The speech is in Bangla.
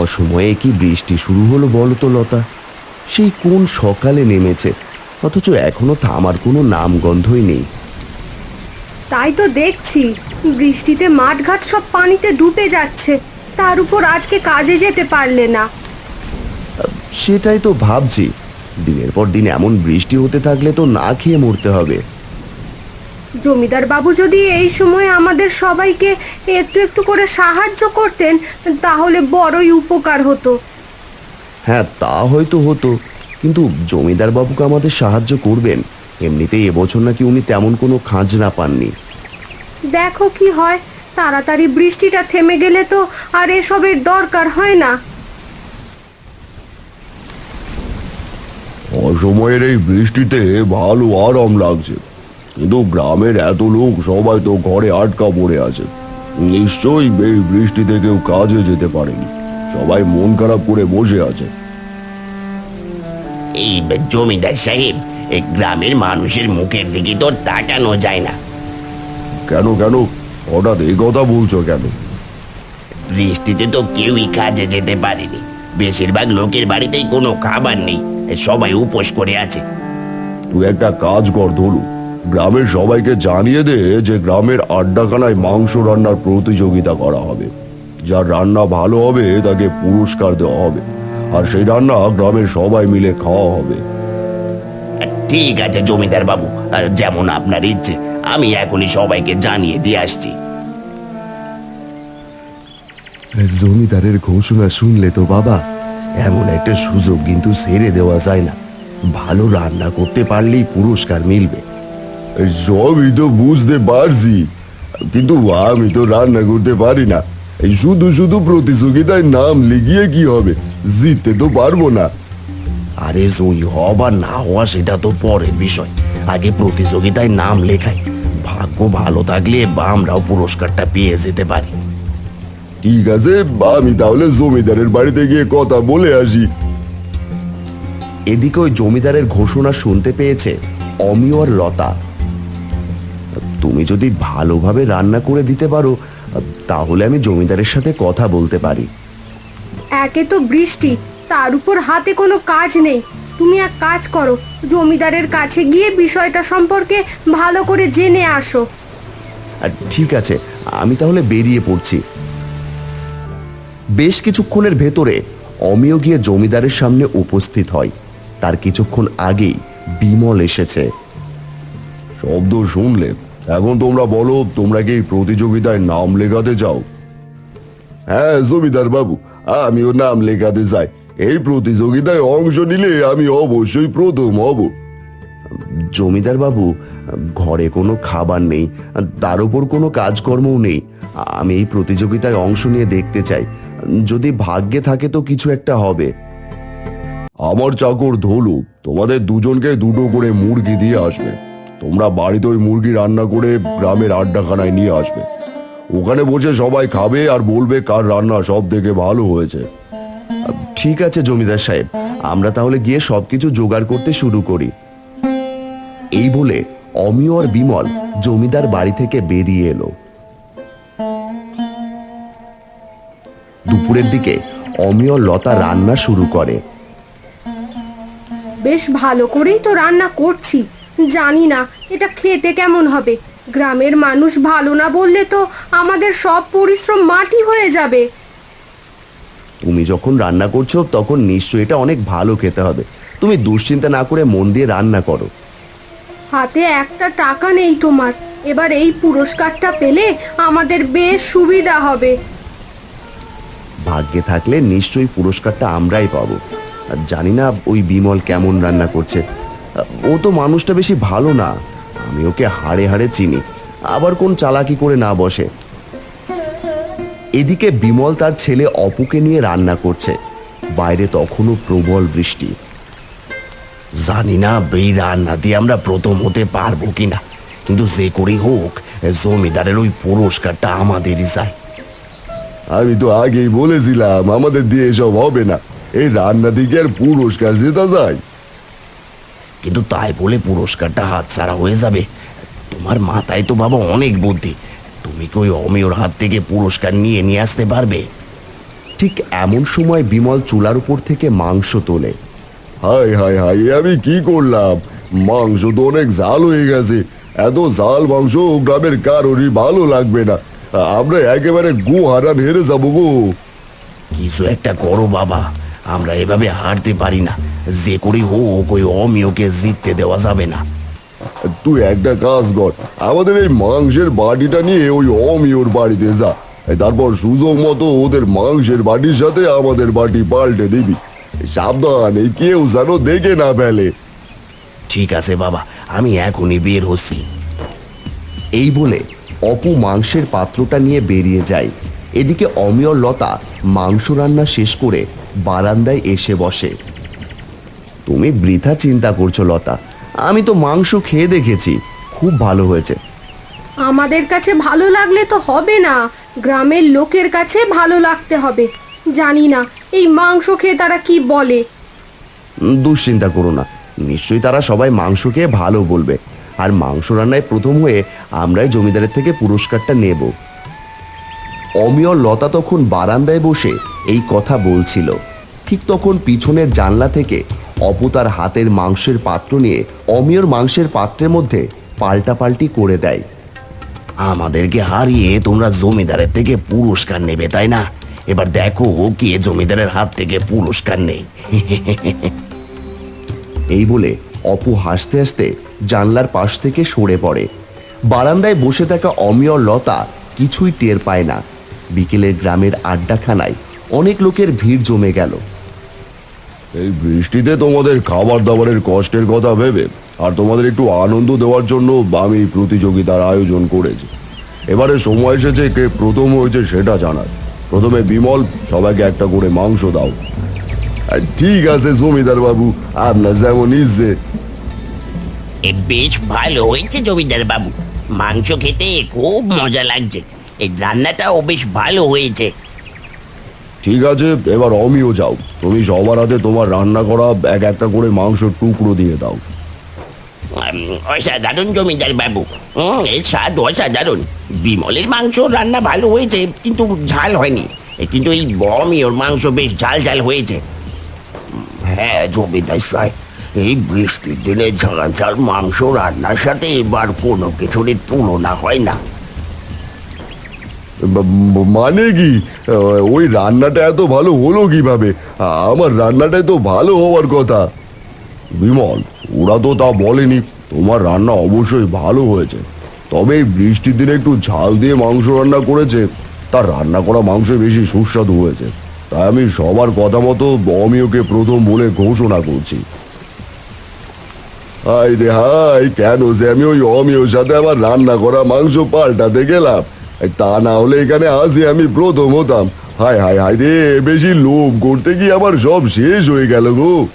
অসময়ে কি বৃষ্টি শুরু হলো বলো তো লতা? সেই কোন সকালে নেমেছে? অথচ এখনও থামার কোনো নামগন্ধই নেই। তাই তো দেখছি বৃষ্টিতে মাঠঘাট সব পানিতে ডুবে যাচ্ছে। তার উপর আজকে কাজে যেতে পারলে না। সেটাই তো ভাবছি। দিনের পর দিন এমন বৃষ্টি হতে থাকলে তো না খেয়ে মরতে হবে। জমিদার বাবু যদি এই সময় আমাদের সবাইকে একটু একটু করে সাহায্য করতেন তাহলে বড়ই উপকার হতো। হ্যাঁ তা হয়তো হতো। কিন্তু জমিদার বাবুকে আমাদের সাহায্য করবেন। এমনিতেই এবছর নাকি উনি তেমন কোনো খাজনা পাননি। দেখো কি হয় তাড়াতাড়ি বৃষ্টিটা থেমে গেলে তো আর এসবের দরকার হয় না। অসময়ের এই বৃষ্টিতে ভালো আরাম লাগছে। কিন্তু গ্রামের এত লোক সবাই তো ঘরে আটকা পড়ে আছে। নিশ্চয়ই এই বৃষ্টিতে কেউ কাজে যেতে পারেনি। সবাই মন খারাপ করে বসে আছে। এই জমিদার সাহেব এই গ্রামের মানুষের মুখের দিকে তো তাকানো যায় না। কেন কেন? হঠাৎ এই কথা বলছো কেন? বৃষ্টিতে তো কেউই কাজে যেতে পারেনি। বেশিরভাগ লোকের বাড়িতেই কোনো খাবার নেই। সবাই উপোস করে আছে। তুই একটা কাজ কর ধরু গ্রামের সবাইকে জানিয়ে দে যে গ্রামের আড্ডাখানায় মাংস রান্নার প্রতিযোগিতা করা হবে। যার রান্না ভালো হবে তাকে পুরস্কার দেওয়া হবে। আর সেই রান্না গ্রামের সবাই মিলে খাওয়া হবে। ঠিক আছে জমিদার বাবু। আর যেমন আপনার ইচ্ছে। আমি এখনই সবাইকে জানিয়ে দিয়ে আসছি। জমিদারের ঘোষণা শুনলে তো বাবা এমন একটা সুযোগ কিন্তু সেরে দেওয়া যায় না। ভালো রান্না করতে পারলেই পুরস্কার মিলবে। সবই তো বুঝতে পারছি। কিন্তু আমি তো রান্না করতে পারি না। এই শুধু শুধু প্রতিযোগিতায় নাম লিখিয়ে কি হবে? জিততে তো পারব না। আরে জয়ী হওয়া বা না হওয়া সেটা তো পরের বিষয়। আগে প্রতিযোগিতায় নাম লেখাই। ভাগ্য ভালো থাকলে আমরাও পুরস্কারটা পেয়ে যেতে পারি। ঠিক আছে আমি তাহলে জমিদারের বাড়িতে গিয়ে কথা বলে আসি। এদিকে ওই জমিদারের ঘোষণা শুনতে পেয়েছে অমিয় আর লতা। তুমি যদি ভালোভাবে রান্না করে দিতে পারো তাহলে আমি জমিদারের সাথে কথা বলতে পারি। একে তো বৃষ্টি তার উপর হাতে কোনো কাজ নেই। তুমি এক কাজ করো জমিদারের কাছে গিয়ে বিষয়টা সম্পর্কে ভালো করে জেনে আসো। আর ঠিক আছে আমি তাহলে বেরিয়ে পড়ছি। বেশ কিছুক্ষণের ভেতরে অমিয় গিয়ে জমিদারের সামনে উপস্থিত হয়। তার কিছুক্ষণ আগেই বিমল এসেছে। শব্দ শুনলে এখন তোমরা বলো তোমরা কি প্রতিযোগিতায় নাম লেখাতে চাও? হ্যাঁ জমিদার বাবু আমিও নাম লেখাতে চাই। এই প্রতিযোগিতায় অংশ নিলে আমি অবশ্যই প্রথম হব। জমিদার বাবু ঘরে কোনো খাবার নেই তার উপর কোনো কাজকর্মও নেই। আমি এই প্রতিযোগিতায় অংশ নিয়ে দেখতে চাই। যদি ভাগ্যে থাকে তো কিছু একটা হবে। আমার চাকর ধলু তোমাদের দুজনকে দুটো করে মুরগি দিয়ে আসবে। তোমরা বাড়িতে ওই মুরগি রান্না করে গ্রামের আড্ডাখানায় নিয়ে আসবে। ওখানে বসে সবাই খাবে আর বলবে কার রান্না সব থেকে ভালো হয়েছে। ঠিক আছে জমিদার সাহেব, আমরা তাহলে গিয়ে সবকিছু জোগাড় করতে শুরু করি। এই বলে অমিয় আর বিমল জমিদার বাড়ি থেকে বেরিয়ে এলো। দুপুরের দিকে অমিয় লতা রান্না শুরু করে। বেশ ভালো করেই তো রান্না করছি। জানি না এটা খেতে কেমন হবে। গ্রামের মানুষ ভালো না বললে তো আমাদের সব পরিশ্রম মাটি হয়ে যাবে। তুমি যখন রান্না করছ তখন নিশ্চয়ই এটা অনেক ভালো খেতে হবে। তুমি দুশ্চিন্তা না করে মন দিয়ে রান্না করো। হাতে একটা টাকা নেই তোমার। এবার এই পুরস্কারটা পেলে আমাদের বেশ সুবিধা হবে। ভাগ্যে থাকলে নিশ্চয়ই পুরস্কারটা আমরাই পাবো। আর জানি না ওই বিমল কেমন রান্না করছে। ও তো মানুষটা বেশি ভালো না। আমি ওকে হাড়ে হাড়ে চিনি। আবার কোন চালাকি করে না বসে। এদিকে বিমল তার ছেলে অপুকে নিয়ে রান্না করছে। বাইরে তখনও প্রবল বৃষ্টি। জানি না এই রান্না দিয়ে আমরা প্রথম হতে পারব কিনা। কিন্তু যে করেই হোক, জমিদারের ওই পুরস্কারটা আমাদেরই চাই আমি তো আগেই বলেছিলাম, আমাদের দিয়ে এসব হবে না। এই রান্না দিকে আর পুরস্কার জেতা যায়। কিন্তু তাই বলে পুরস্কারটা হাতছাড়া হয়ে যাবে। তোমার মাথায় তো বাবা অনেক বুদ্ধি। তুমি কি ওই অমিয়র হাত থেকে পুরস্কার নিয়ে নিয়ে আসতে পারবে? ঠিক এমন সময় বিমল চুলার উপর থেকে মাংস তোলে। হাই হাই হাই আমি কি করলাম? মাংস তো অনেক জাল হয়ে গেছে। এত জাল মাংস গ্রামের কারোরই ভালো লাগবে না। আমরা একেবারে গু হারান হেরে যাব গো। কিছু একটা করো বাবা। আমরা এভাবে হারতে পারি না। যে করি হোক ওই অমিয়কে জিততে দেওয়া যাবে না। তুই একটা কাজ কর আমাদের এই মাংসের বাটিটা নিয়ে ওই অমিওর বাড়িতে যা। তারপর সুযোগ মতো ওদের মাংসের বাটির সাথে আমাদের বাটি পাল্টে দিবি। সাবধান এই কেউ যেন দেখে না ফেলে। ঠিক আছে বাবা আমি এখনই বের হচ্ছি। এই বলে অপু মাংসের পাত্রটা নিয়ে বেরিয়ে যায়। এদিকে অমিয় লতা মাংস রান্না শেষ করে বারান্দায় এসে বসে। তুমি বৃথা চিন্তা করছ লতা। আমি তো মাংস খেয়ে দেখেছি। খুব ভালো হয়েছে। আমাদের কাছে ভালো লাগলে তো হবে না। গ্রামের লোকের কাছে ভালো লাগতে হবে। জানি না এই মাংস খেয়ে তারা কি বলে? দুশ্চিন্তা করো না। নিশ্চয়ই তারা সবাই মাংস খেয়ে ভালো বলবে। আর মাংস রান্নায় প্রথম হয়ে আমরাই জমিদারের থেকে পুরস্কারটা নেব। অমিয় লতা তখন বারান্দায় বসে এই কথা বলছিল। ঠিক তখন পিছনের জানলা থেকে অপু তার হাতের মাংসের পাত্র নিয়ে অমিয়র মাংসের পাত্রের মধ্যে পাল্টাপাল্টি করে দেয়। আমাদেরকে হারিয়ে তোমরা জমিদারের থেকে পুরস্কার নেবে, তাই না? এবার দেখো কে জমিদারের হাত থেকে পুরস্কার নেই এই বলে অপু হাসতে হাসতে জানলার পাশ থেকে সরে পড়ে। বারান্দায় বসে থাকা অমিয় লতা কিছুই টের পায় না। বিকেলের গ্রামের আড্ডাখানায় অনেক লোকের ভিড় জমে গেল। এই বৃষ্টিতে তোমাদের খাবার দাবারের কষ্টের কথা ভেবে আর তোমাদের একটু আনন্দ দেওয়ার জন্য আমি প্রতিযোগিতার আয়োজন করেছি। এবারে সময় এসেছে কে প্রথম হয়েছে সেটা জানার। প্রথমে বিমল সবাইকে একটা করে মাংস দাও। আর ঠিক আছে জমিদার বাবু আপনার যেমন ইচ্ছে। বেশ ভালো হয়েছে জমিদার বাবু। মাংস খেতে খুব মজা লাগছে। এই রান্নাটাও বেশ ভালো হয়েছে। ঠিক আছে এবার অমিও যাও। তুমি সবার হাতে তোমার রান্না করা এক একটা করে মাংসের টুকরো দিয়ে দাও। অসাধারণ জমিদার বাবু। এর স্বাদ অসাধারণ। বিমলের মাংস রান্না ভালো হয়েছে কিন্তু ঝাল হয়নি। কিন্তু এই বমিওর মাংস বেশ ঝাল ঝাল হয়েছে। হ্যাঁ জমিদার সাহেব এই বৃষ্টির দিনে ঝাল ঝাল মাংস রান্নার সাথে এবার কোনো কিছুরই তুলনা হয় না। মানে কি? ওই রান্নাটা এত ভালো হলো কীভাবে? আমার রান্নাটাই তো ভালো হওয়ার কথা। বিমল, ওরা তো তা বলেনি। তোমার রান্না অবশ্যই ভালো হয়েছে। তবে এই বৃষ্টির দিনে একটু ঝাল দিয়ে মাংস রান্না করেছে। তার রান্না করা মাংস বেশি সুস্বাদু হয়েছে। তাই আমি সবার কথা মতো অমিওকে প্রথম বলে ঘোষণা করছি। হাই রে হাই কেন যে আমি ওই অমিওর সাথে আমার রান্না করা মাংস পাল্টাতে গেলাম? তা না হলে এখানে আসি আমি প্রথম হতাম হাই হাই হাই রে, বেশি লোভ করতে গিয়ে আমার সব শেষ হয়ে গেল গো।